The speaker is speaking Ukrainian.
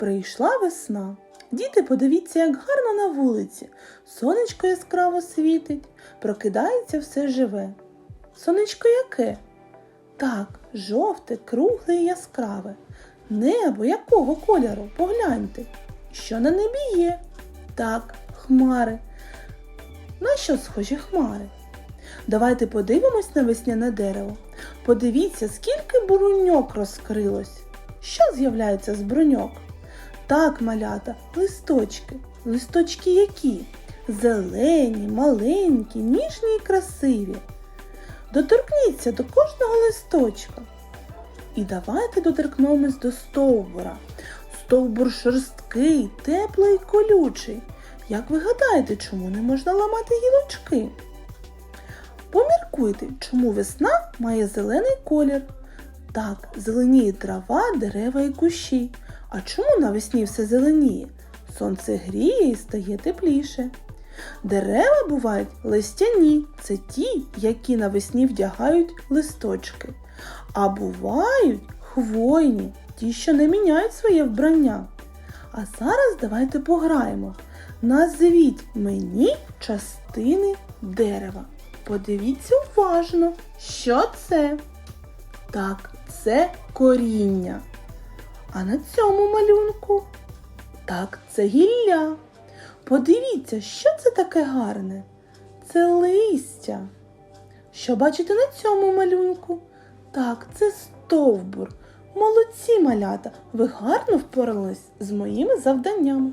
Прийшла весна. Діти, подивіться, як гарно на вулиці. Сонечко яскраво світить, прокидається все живе. Сонечко яке? Так, жовте, кругле і яскраве. Небо якого кольору? Погляньте. Що на небі є? Так, хмари. На що схожі хмари? Давайте подивимось на весняне дерево. Подивіться, скільки буруньок розкрилось. Що з'являється з бруньок? Так, малята, листочки. Листочки які? Зелені, маленькі, ніжні і красиві. Доторкніться до кожного листочка. І давайте доторкнемось до стовбура. Стовбур шорсткий, теплий, колючий. Як ви гадаєте, чому не можна ламати гілочки? Поміркуйте, чому весна має зелений колір. Так, зеленіє трава, дерева і кущі. А чому навесні все зеленіє? Сонце гріє і стає тепліше. Дерева бувають листяні, це ті, які навесні вдягають листочки. А бувають хвойні, ті, що не міняють своє вбрання. А зараз давайте пограємо. Назвіть мені частини дерева. Подивіться уважно, що це. Так, це коріння. А на цьому малюнку? Так, це гілля. Подивіться, що це таке гарне? Це листя. Що бачите на цьому малюнку? Так, це стовбур. Молодці малята, ви гарно впорались з моїми завданнями.